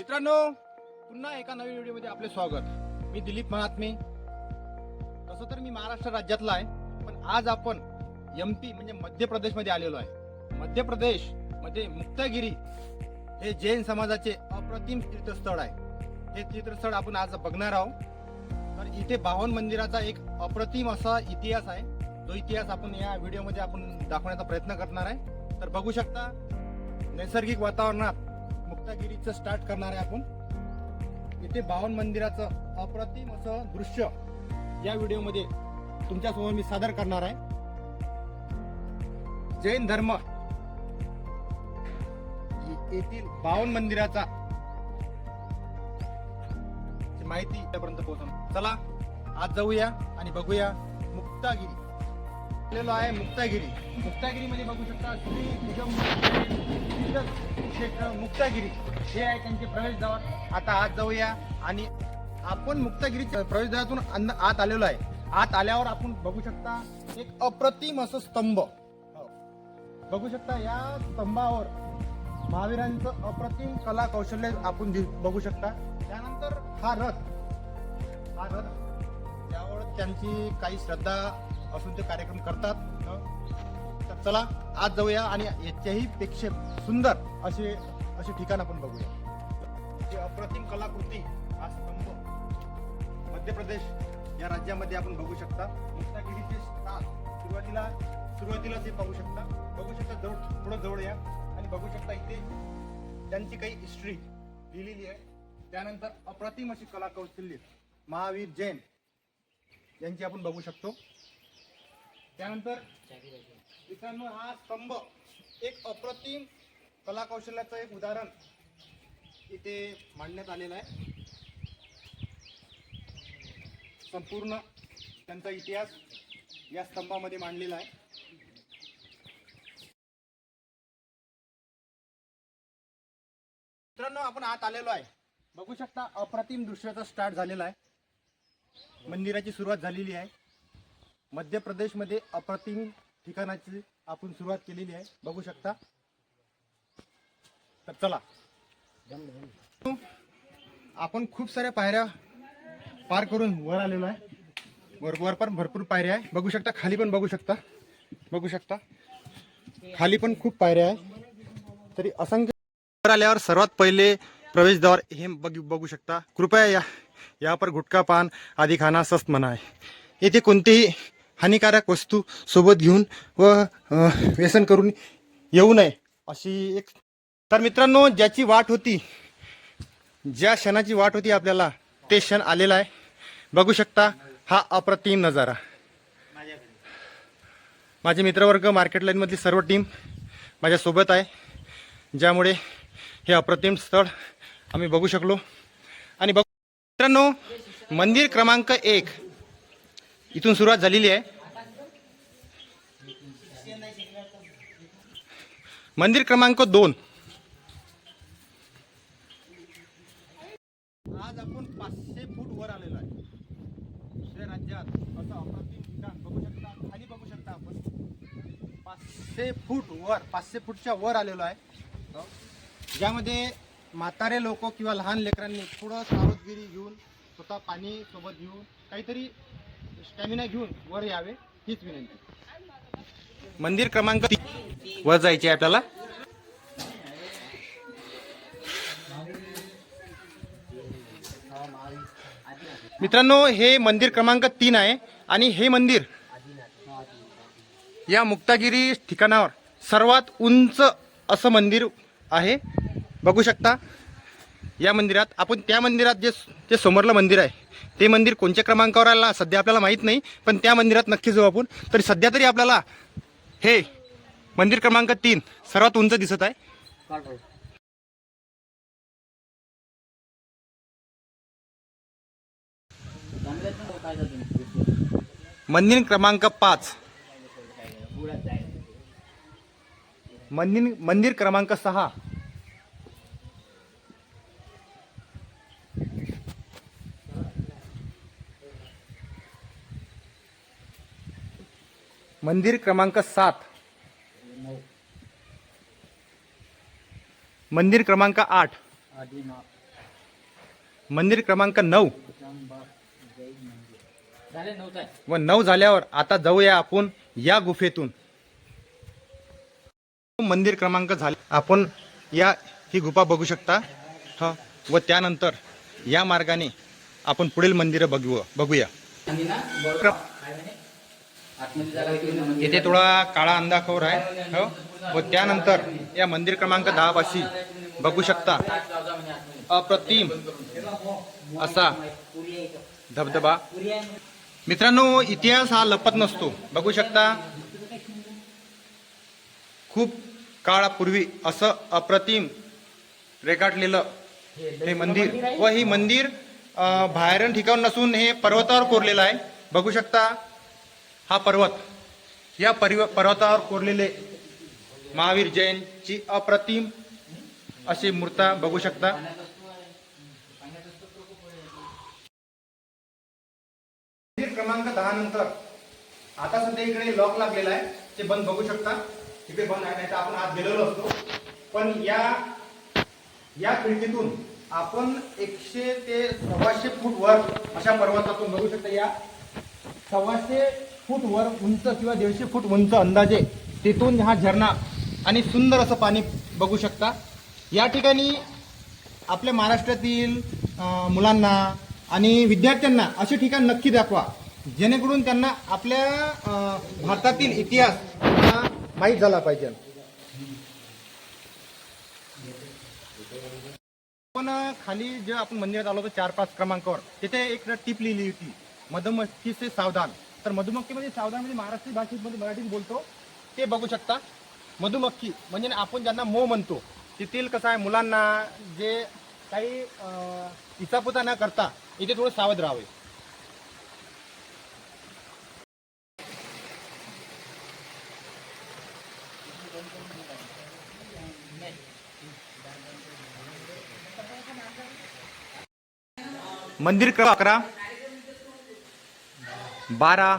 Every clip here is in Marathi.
मित्रांनो पुन्हा एका नवीन व्हिडिओमध्ये आपले स्वागत. मी दिलीप महात्मे तसं तर मी महाराष्ट्र राज्यातला आहे पण आज आपण एम पी म्हणजे मध्य प्रदेशमध्ये आलेलो आहे. मध्य प्रदेश म्हणजे मध्ये मुक्तागिरी हे जैन समाजाचे अप्रतिम तीर्थस्थळ आहे. हे तीर्थस्थळ आपण आज बघणार आहोत. तर इथे बावन मंदिराचा एक अप्रतिम असा इतिहास आहे. तो इतिहास आपण या व्हिडिओमध्ये आपण दाखवण्याचा प्रयत्न करणार आहे. तर बघू शकता नैसर्गिक वातावरणात मुक्तागिरीचं स्टार्ट करणार आहे आपण. इथे बावन मंदिराचं अप्रतिम असं दृश्य या व्हिडिओमध्ये तुमच्यासमोर मी सादर करणार आहे. जैन धर्म. येथील बावन मंदिराचा माहिती त्यापर्यंत पोहोचवणार. चला आज जाऊया आणि बघूया मुक्तागिरी. आलेलो आहे मुक्तागिरी. मुक्तागिरीमध्ये बघू शकता श्री निगम क्षेत्र मुक्तागिरी. हे आहे त्यांचे प्रवेशद्वार आता आत जाऊया आणि आपण मुक्तागिरी प्रवेशद्वारातून आत आलेलो आहे. आत आल्यावर आपण बघू शकता एक अप्रतिम असं स्तंभ. हो. बघू शकता या स्तंभावर महावीरांचं अप्रतिम कला कौशल्य आपण दि- बघू शकता. त्यानंतर हा रथ. हा रथ त्यावर त्यांची काही श्रद्धा असून ते कार्यक्रम करतात. तर चला आज जाऊया आणि याच्याही पेक्षा सुंदर असे असे ठिकाण आपण बघूया. ही अप्रतिम कलाकृती हा स्तंभ मध्य प्रदेश या राज्यामध्ये आपण बघू शकता. मुक्तागिरीचे स्थान सुरुवातीला सुरुवातीला ते बघू शकता. बघू शकता जवळ थोडं जवळ या. आणि बघू शकता इथे त्यांची काही हिस्ट्री लिहिलेली आहे. त्यानंतर अप्रतिम अशी कला कौशल्य महावीर जैन यांची आपण बघू शकतो. त्यानंतर मित्रांनो हा स्तंभ एक अप्रतिम कलाकौशल्याचं एक उदाहरण इथे मांडण्यात आलेलं आहे. संपूर्ण त्यांचा इतिहास या स्तंभामध्ये मांडलेला आहे. मित्रांनो आपण आत आलेलो आहे. बघू शकता अप्रतिम दृश्याचा स्टार्ट झालेला आहे. मंदिराची सुरुवात झालेली आहे. मध्य प्रदेशमध्ये अप्रतिम ठिकाणाची आपण सुरुवात केलेली आहे. बघू शकता. तर चला. आपण खूप साऱ्या पायऱ्या पार करून वर आलेलो आहे. वर वर पण भरपूर पायऱ्या आहे. बघू शकता खाली पण बघू शकता. बघू शकता. खाली पण खूप पायऱ्या आहे. तरी असंख्य वर आल्यावर सर्वात पहिले प्रवेशद्वार हे बघ बघू शकता. कृपया या यापर गुटखा पान आदी खाना स्वस्त मना आहे येथे कोणतेही हानिकारक वस्तू सोबत घेऊन व व्यसन करून येऊ नये अशी एक तर मित्रांनो ज्याची वाट होती ज्या क्षणाची वाट होती आपल्याला ते क्षण आलेला आहे. बघू शकता हा अप्रतिम नजारा. माझे मित्रवर्ग मार्केट लाईनमधली सर्व टीम माझ्यासोबत आहे ज्यामुळे हे अप्रतिम स्थळ आम्ही बघू शकलो. आणि बघ मित्रांनो मंदिर क्रमांक एक. इथून सुरुवात झालेली आहे. मंदिर क्रमांक दोन. आज आपण पाचशे फूट वर आलेलो आहे. दुसऱ्या राज्यात असं अप्रतिम ठिकाण बघू शकता खाली बघू शकता आपण. पाचशे फूट वर पाचशे फूटच्या वर आलेलो आहे. ज्यामध्ये म्हातारे लोक किंवा लहान लेकरांनी थोडं सावधगिरी घेऊन स्वतः पाणी सोबत घेऊन काहीतरी स्टॅमिना घेऊन वर यावे हीच विनंती. मंदिर क्रमांक वर जायचे आपल्याला. मित्रांनो हे मंदिर क्रमांक तीन आहे आणि हे मंदिर या मुक्तागिरी ठिकाणावर सर्वात उंच असं मंदिर आहे. बघू शकता या मंदिरात आपण त्या मंदिरात जे जे समोरलं मंदिर आहे ते मंदिर कोणत्या क्रमांकावर आला सध्या आपल्याला माहीत नाही पण त्या मंदिरात नक्की जाऊ आपण. तरी सध्या तरी आपल्याला हे मंदिर क्रमांक तीन सर्वात उंच दिसत आहे. मंदिर क्रमांक पाच. मंदिर मंदिर क्रमांक सहा. मंदिर क्रमांक सात. मंदिर क्रमांक आठ. मंदिर क्रमांक नऊ. व नऊ झाल्यावर आता जाऊया आपण या गुफेतून. मंदिर क्रमांक झाले. आपण या ही गुफा बघू शकता. ह व त्यानंतर या मार्गाने आपण पुढील मंदिरं बघू बघूया. येथे थोडा काळा अंधाखोर आहे हो व त्यानंतर या मंदिर क्रमांक दहा पाशी बघू शकता. अप्रतिम असा इथं. धबधबा. मित्रांनो इतिहास हा लपत नसतो बघू शकता खूप काळापूर्वी असं अप्रतिम रेखाटलेलं हे मंदिर व ही मंदिर बाहेरून ठिकाण नसून हे पर्वतावर कोरलेलं आहे बघू शकता हा पर्वत. या परिव पर्वतावर कोरलेले महावीर जैनची अप्रतिम अशी मूर्ता बघू शकता. मंदिर क्रमांक दहा नंतर. आता सध्या इकडे लॉक लागलेला आहे. ते बंद बघू शकता. तिकडे बंद आहे नाही तर आपण आत गेलेलो असतो. पण या या खिडकीतून आपण एकशे ते सव्वाशे फूट वर अशा पर्वतातून बघू शकता या. सव्वाशे फूट वर उंच किंवा दीडशे फूट उंच अंदाजे तिथून हा झरणा आणि सुंदर असं पाणी बघू शकता. या ठिकाणी आपल्या महाराष्ट्रातील मुलांना आणि विद्यार्थ्यांना असे ठिकाण नक्की दाखवा जेणेकरून त्यांना आपल्या भारतातील इतिहास हा माहीत झाला पाहिजे. पण खाली जे आपण मंदिरात आलो होतो चार पाच क्रमांकावर तिथे एक टीप लिहिली होती मधुमक्खी से सावधान. तर मधुमक्कीमध्ये सावधान म्हणजे महाराष्ट्री भाषेमध्ये मराठीत बोलतो. ते बघू शकता. मधुमक्खी म्हणजे आपण ज्यांना मो म्हणतो तेथील कसं आहे मुलांना जे काही अं, इचापुता न करता इथे थोडं सावध राहावे. मंदिर क्रमांक अकरा. बारा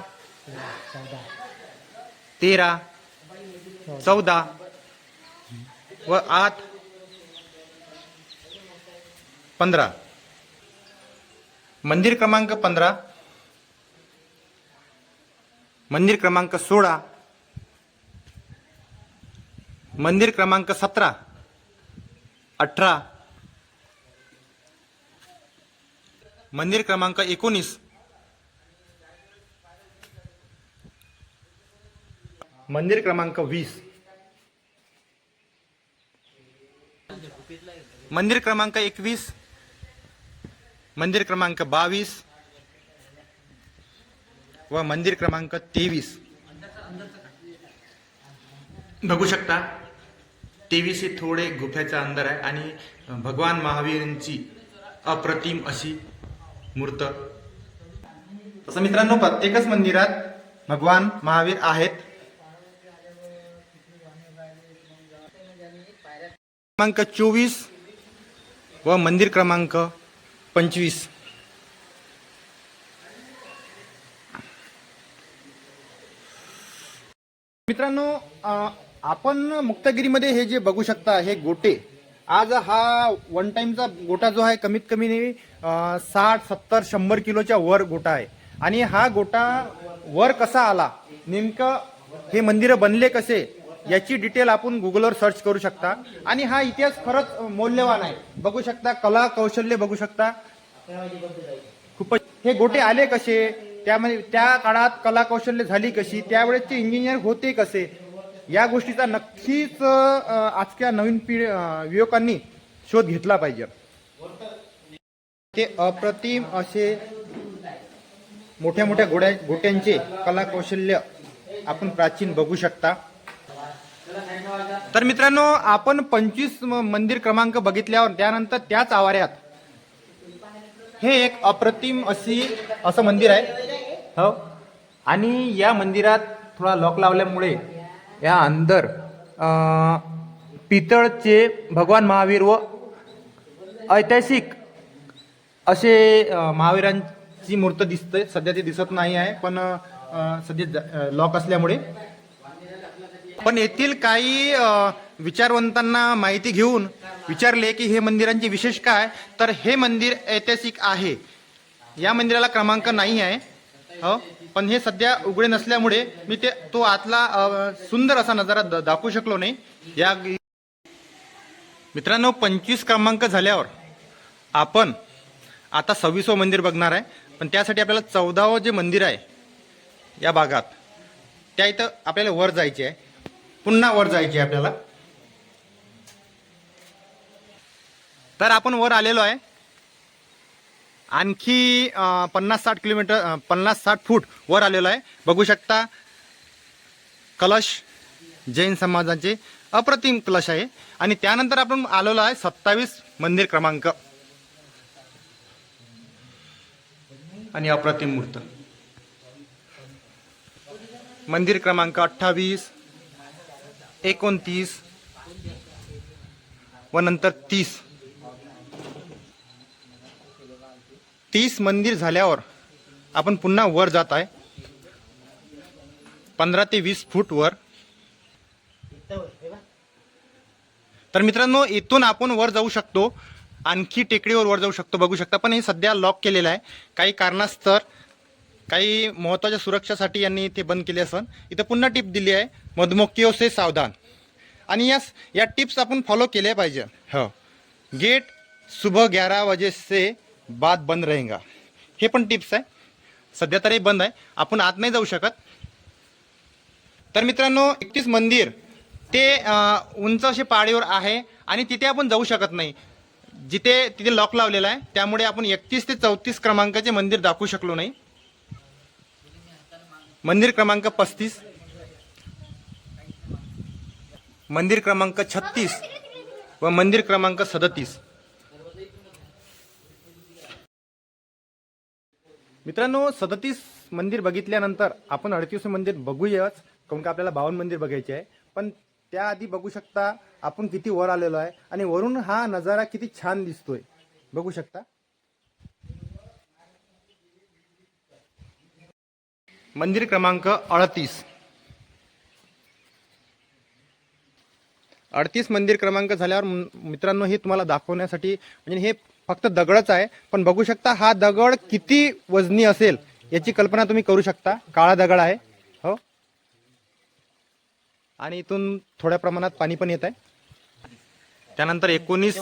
तेरा चौदा व आठ पंधरा. मंदिर क्रमांक पंधरा मंदिर क्रमांक सोळा मंदिर क्रमांक सतरा अठरा मंदिर क्रमांक एकोणीस मंदिर क्रमांक वीस. मंदिर क्रमांक एकवीस. मंदिर क्रमांक बावीस. व मंदिर क्रमांक तेवीस. बघू शकता तेवीस हे थोडे गुफ्याच्या अंदर आहे आणि भगवान महावीरांची अप्रतिम अशी मूर्त. तसं मित्रांनो प्रत्येकच मंदिरात भगवान महावीर आहेत. क्रमांक चोवीस व मंदिर क्रमांक पंचवीस. मित्रांनो आपण मुक्तागिरीमध्ये हे जे बघू शकता हे गोटे आज हा वन टाइमचा गोटा जो आहे कमीत कमी साठ सत्तर शंभर किलोच्या वर गोटा आहे. आणि हा गोटा वर कसा आला? नेमकं हे मंदिरं बनले कसे? याची डिटेल आपण गुगलवर सर्च करू शकता. आणि हा इतिहास खरंच मौल्यवान आहे. बघू शकता कला कौशल्य बघू शकता. खूपच हे गोटे आले कसे? त्यामध्ये त्या काळात कला कौशल्य झाली कशी? त्यावेळेसचे इंजिनियर होते कसे? या गोष्टीचा नक्कीच आजच्या नवीन पिढी युवकांनी शोध घेतला पाहिजे. ते अप्रतिम असे मोठ्या मोठ्या गोड्या गोट्यांचे कला कौशल्य आपण प्राचीन बघू शकता. तर मित्रांनो आपण पंचवीस म- मंदिर क्रमांक बघितल्यावर त्यानंतर त्याच आवाऱ्यात हे एक अप्रतिम अशी असं मंदिर आहे. हो. आणि या मंदिरात थोडा लॉक लावल्यामुळे या अंदर पितळचे भगवान महावीर व ऐतिहासिक असे महावीरांची मूर्त दिसते. सध्या ते दिसत नाही आहे पण सध्या लॉक असल्यामुळे. पण येथील काही विचारवंतांना माहिती घेऊन विचारले की हे मंदिरांचे विशेष काय? तर हे मंदिर ऐतिहासिक आहे. या मंदिराला क्रमांक नाही आहे. हो? पण हे सध्या उघडे नसल्यामुळे मी ते तो आतला सुंदर असा नजारा दाखवू शकलो नाही. या मित्रांनो पंचवीस क्रमांक झाल्यावर आपण आता सव्वीसवं मंदिर बघणार आहे. पण त्यासाठी आपल्याला चौदावं जे मंदिर आहे या भागात त्या इथं आपल्याला वर जायचे आहे. पुन्हा वर जायचे आहे आपल्याला. तर आपण वर आलेलो आहे. आणखी पन्नास साठ किलोमीटर पन्नास साठ फूट वर आलेलो आहे. बघू शकता कलश जैन समाजाचे अप्रतिम कलश आहे. आणि त्यानंतर आपण आलेलो आहे सत्तावीस मंदिर क्रमांक. आणि अप्रतिम मूर्त. मंदिर क्रमांक अठ्ठावीस एकोणतीस व नंतर तीस. तीस मंदिर झाल्यावर आपण पुन्हा वर जात आहे. पंधरा ते वीस फूट वर. तर मित्रांनो इथून आपण वर जाऊ शकतो. आणखी टेकडीवर वर जाऊ शकतो. बघू शकता पण हे सध्या लॉक केलेलं आहे. काही कारणास्तर काही महत्त्वाच्या सुरक्षासाठी यांनी ते बंद केले असन. इथं पुन्हा टिप दिली आहे. मधुमक्खियों से सावधान. आणि या या टिप्स आपण फॉलो केल्या पाहिजे. हो. गेट सुबह ग्यारह वजे से बाद बंद रहेगा. हे पण टिप्स आहे. सध्या तरी बंद आहे. आपण आत नाही जाऊ शकत. तर मित्रांनो एकतीस मंदिर ते उंच असे पहाडीवर आहे आणि तिथे आपण जाऊ शकत नाही. जिथे तिथे लॉक लावलेला आहे. त्यामुळे आपण एकतीस ते चौतीस क्रमांकाचे मंदिर दाखवू शकलो नाही. मंदिर क्रमांक पस्तीस. मंदिर क्रमांक छत्तीस व मंदिर क्रमांक सदतीस. मित्रांनो सदतीस मंदिर बघितल्यानंतर आपण अडतीस मंदिर बघूयाच कारण का आपल्याला बावन मंदिर बघायचे आहे. पण त्याआधी बघू शकता आपण किती वर आलेलो आहे आणि वरून हा नजारा किती छान दिसतोय. बघू शकता? मंदिर क्रमांक अडतीस. अडतीस मंदिर क्रमांक झाल्यावर मित्रांनो हे तुम्हाला दाखवण्यासाठी म्हणजे हे फक्त दगडच आहे पण बघू शकता हा दगड किती वजनी असेल याची कल्पना तुम्ही करू शकता. काळा दगड आहे हो. आणि इथून थोड्या प्रमाणात पाणी पण येत आहे. त्यानंतर एकोणीस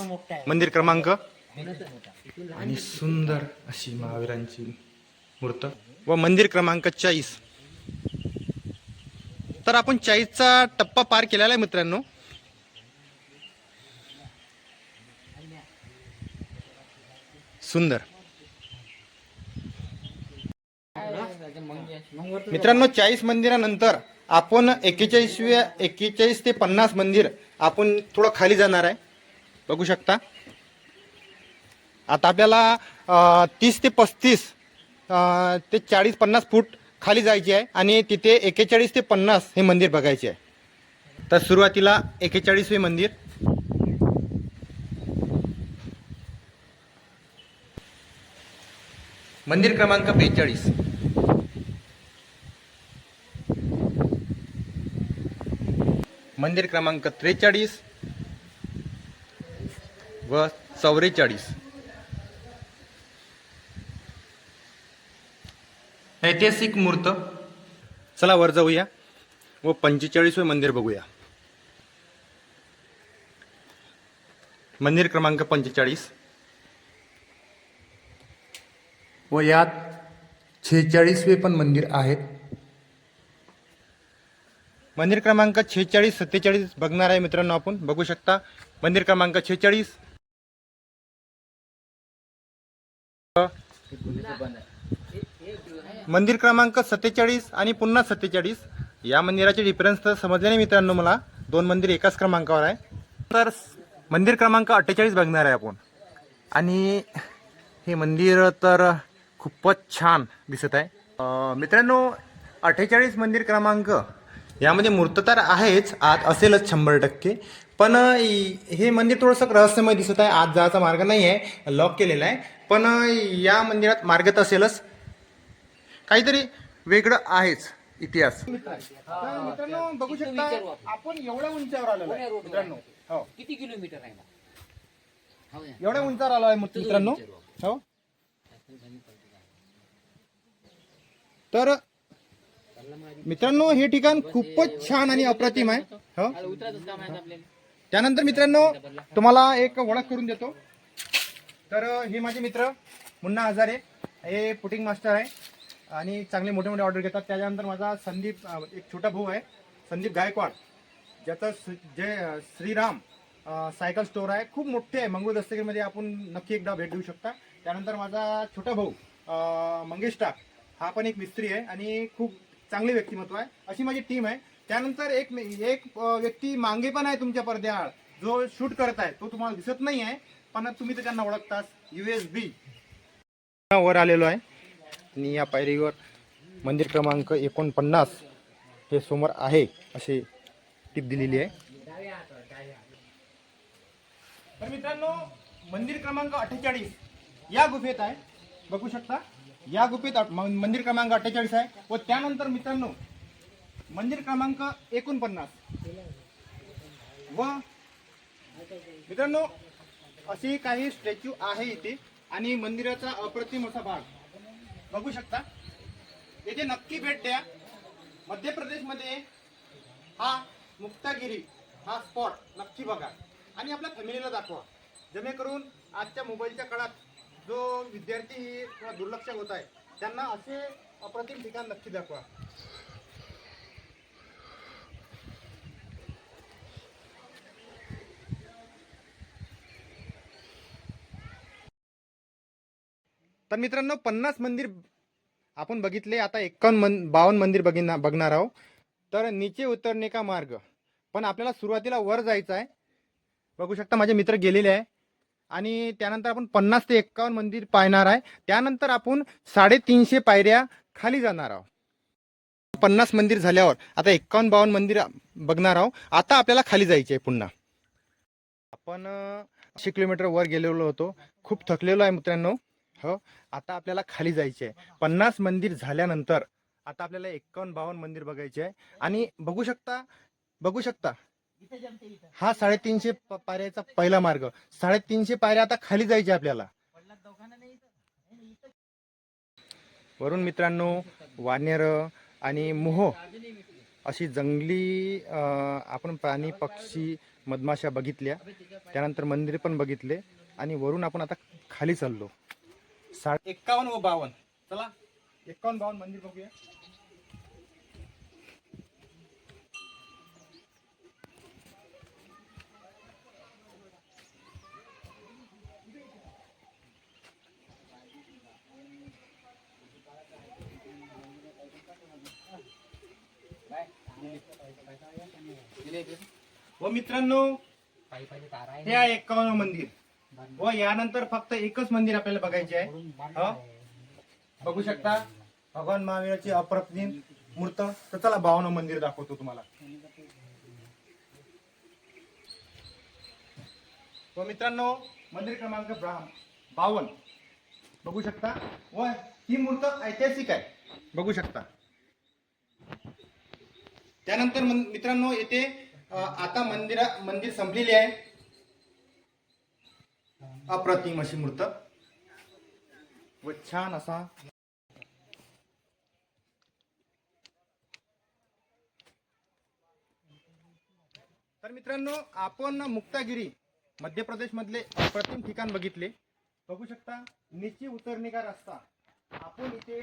मंदिर क्रमांक. आणि सुंदर अशी महावीरांची मूर्त. व मंदिर क्रमांक चाळीस. तर आपण चाळीसचा टप्पा पार केलेला आहे मित्रांनो. सुंदर. मित्रांनो चाळीस मंदिरानंतर आपण एक्केचाळीसव्या एक्केचाळीस ते पन्नास मंदिर आपण थोडं खाली जाणार आहे. बघू शकता. आता आपल्याला तीस ते पस्तीस ते चाळीस पन्नास फूट खाली जायचे आहे आणि तिथे एक्केचाळीस ते पन्नास हे मंदिर बघायचे आहे. तर सुरुवातीला एक्केचाळीसवे मंदिर. मंदिर क्रमांक बेचाळीस. मंदिर क्रमांक त्रेचाळीस व चौवेचाळीस. ऐतिहासिक मूर्त चला वर जाऊया व पंचेचाळीसवे मंदिर बघूया. मंदिर क्रमांक पंचेचाळीस. व यात छेचाळीसवे पण मंदिर आहेत. मंदिर क्रमांक छेचाळीस सत्तेचाळीस बघणार आहे मित्रांनो आपण. बघू शकता. मंदिर क्रमांक छेचाळीस. मंदिर क्रमांक सत्तेचाळीस आणि पुन्हा सत्तेचाळीस. या मंदिराचे डिफरन्स तर समजले नाही मित्रांनो मला. दोन मंदिर एकाच क्रमांकावर आहे. तर मंदिर क्रमांक अठ्ठेचाळीस बघणार आहे आपण. आणि हे मंदिर तर खूपच छान दिसत आहे. अं, मित्रांनो अठ्ठेचाळीस मंदिर क्रमांक यामध्ये मूर्त तर आहेच आत असेलच शंभर टक्के. पण हे मंदिर थोडंसं रहस्यमय दिसत आहे आत जायचा मार्ग नाही आहे लॉक केलेला आहे. पण या मंदिरात मार्ग तर असेलच काहीतरी वेगळं आहेच इतिहास. मित्रांनो बघू शकता आपण. एवढ्या उंचावर आलेलो आहे मित्रांनो. हो. किती किलोमीटर आहे हो. एवढ्या उंचावर आलो आहे मित्र- मित्रांनो. हो. तर मित्रांनो हे ठिकाण खूपच छान आणि अप्रतिम आहे. हो. त्यानंतर मित्रांनो तुम्हाला एक ओळख करून देतो. तर हे माझे मित्र मुन्ना हजारे हे पुटिंग मास्टर आहे आणि चांगले मोठे मोठे ऑर्डर घेतात. त्याच्यानंतर माझा संदीप एक छोटा भाऊ आहे संदीप गायकवाड ज्याचं जे श्रीराम सायकल स्टोअर आहे. खूप मोठे आहे. मंगळूर दस्तगिरीमध्ये आपण नक्की एकदा भेट देऊ शकता. त्यानंतर माझा छोटा भाऊ मंगेश टाक हा पण एक मिस्त्री आहे आणि खूप चांगले व्यक्तिमत्व आहे. अशी माझी टीम आहे. त्यानंतर एक एक व्यक्ती मागे पण आहे तुमच्या पडद्याआड. जो शूट करत आहे तो तुम्हाला दिसत नाही आहे पण तुम्ही तर त्यांना ओळखताच युएस बी वर आलेलो आहे. आणि या पायरीवर मंदिर क्रमांक एकोणपन्नास हे समोर आहे असे टीप दिलेली आहे. तर मित्रांनो मंदिर क्रमांक अठ्ठेचाळीस या गुफेत आहे. बघू शकता. या गुपित म- मंदिर क्रमांक अठ्ठेचाळीस आहे व त्यानंतर मित्रांनो मंदिर क्रमांक एकोणपन्नास. व मित्रांनो असे काही स्टॅच्यू आहे इथे आणि मंदिराचा अप्रतिम असा भाग. बघू शकता. येथे नक्की भेट द्या. मध्य प्रदेशमध्ये हा मुक्तागिरी हा स्पॉट नक्की बघा. आणि आपल्या फॅमिलीला दाखवा. जेणेकरून आजच्या मोबाईलच्या काळात जो विद्यार्थी किंवा दुर्लक्ष होत आहे त्यांना असे अप्रतिम ठिकाण नक्की दाखवा. तर मित्रांनो पन्नास मंदिर आपण बघितले. आता एक्कावन्न मन बावन्न मंदिर बघिना बघणार आहोत. तर नीचे उतरणे का मार्ग. पण आपल्याला सुरुवातीला वर जायचं आहे. बघू शकता माझे मित्र गेलेले आहे. आणि त्यानंतर आपण पन्नास ते एक्कावन्न मंदिर पाहणार आहे. त्यानंतर आपण साडेतीनशे पायऱ्या खाली जाणार आहोत. पन्नास मंदिर झाल्यावर आता एक्कावन्न बावन्न मंदिर बघणार आहोत. आता आपल्याला खाली जायचे आहे पुन्हा. आपण ऐंशी किलोमीटर वर गेलेलो होतो. खूप थकलेलो आहे मित्रांनो. हो आता आपल्याला खाली जायचे आहे पन्नास मंदिर झाल्यानंतर आता आपल्याला एक्कावन्न बावन्न मंदिर बघायचे आहे आणि बघू शकता बघू शकता हा साडेतीनशे पायऱ्याचा पहिला मार्ग. साडेतीनशे पायऱ्या आता खाली जायचे आपल्याला. वरून मित्रांनो वानेर आणि मोह अशी जंगली आपण प्राणी पक्षी मधमाशा बघितल्या. त्यानंतर मंदिर पण बघितले. आणि वरून आपण आता खाली चाललो. साडे एक्कावन्न व बावन्न. चला एक्कावन्न बावन्न मंदिर बघूया. व मित्रांनो हे आहे एक्कावन्न मंदिर. व यानंतर फक्त एकच मंदिर आपल्याला बघायचे आहे. हो? बघू शकता? भगवान महावीराची अप्रतिम मूर्त. तर चला बावन्न मंदिर दाखवतो तुम्हाला. व मित्रांनो मंदिर क्रमांक ब्रा- बघू शकता? व ही मूर्त ऐतिहासिक आहे. बघू शकता. त्यानंतर मित्रांनो येथे आता मंदिरा मंदिर संपलेली आहे. अप्रतिम अशी मूर्त. व छान असा तर मित्रांनो आपण मुक्तागिरी मध्य प्रदेश मधले अप्रतिम ठिकाण बघितले. बघू शकता निश्चित उतरणे का रस्ता. आपण इथे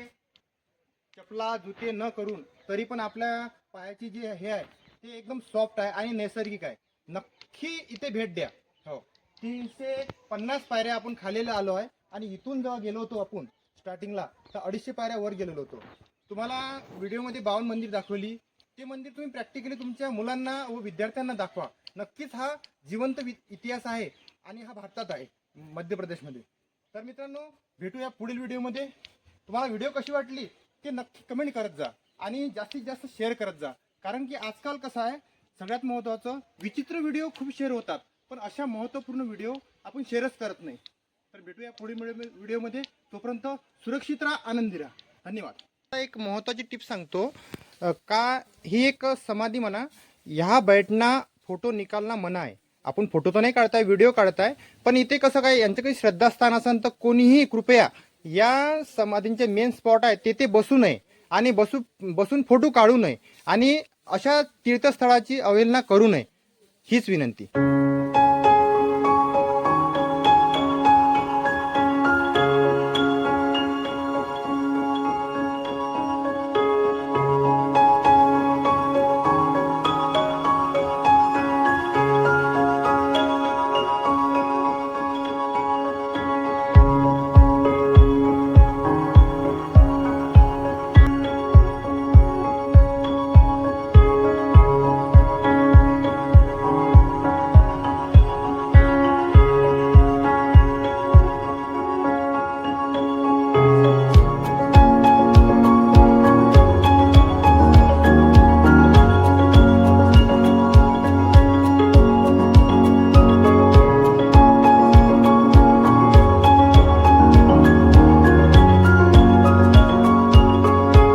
चपला जुते न करून तरी पण आपल्या पायाची जी हे आहे ते एकदम सॉफ्ट आहे आणि नैसर्गिक आहे. नक्की इथे भेट द्या. हो. तीनशे पन्नास पायऱ्या आपण खालेला आलो आहे आणि इथून जेव्हा गेलो होतो आपण स्टार्टिंगला तर अडीचशे पायऱ्या वर गेलेलो होतो. तुम्हाला व्हिडिओमध्ये बावन मंदिर दाखवली. ते मंदिर तुम्ही प्रॅक्टिकली तुमच्या मुलांना व विद्यार्थ्यांना दाखवा. नक्कीच हा जिवंत वि- इतिहास आहे आणि हा भारतात आहे मध्य प्रदेशमध्ये. तर मित्रांनो भेटूया पुढील व्हिडिओमध्ये. तुम्हाला व्हिडिओ कशी वाटली ते नक्की कमेंट करत जा. आणि जास्तीत जास्त शेअर करत जा. कारण की आजकाल कसं आहे सगळ्यात महत्त्वाचं विचित्र व्हिडिओ खूप शेअर होतात. पण अशा महत्त्वपूर्ण व्हिडिओ आपण शेअरच करत नाही. तर भेटूया पुढील व्हिडिओमध्ये तोपर्यंत सुरक्षित राहा आनंदी राहा. धन्यवाद. आता एक महत्त्वाची टिप सांगतो. का ही एक समाधी म्हणा ह्या बैठना फोटो निकालना मना आहे. आपण फोटो तर नाही काढताय व्हिडिओ काढताय पण इथे कसं काय यांचं काही श्रद्धास्थान असेल तर कोणीही कृपया या समाधींचे मेन स्पॉट आहे तेथे बसू नये. आणि बसू बसून फोटो काढू नये आणि अशा तीर्थस्थळाची अवहेलना करू नये हीच विनंती.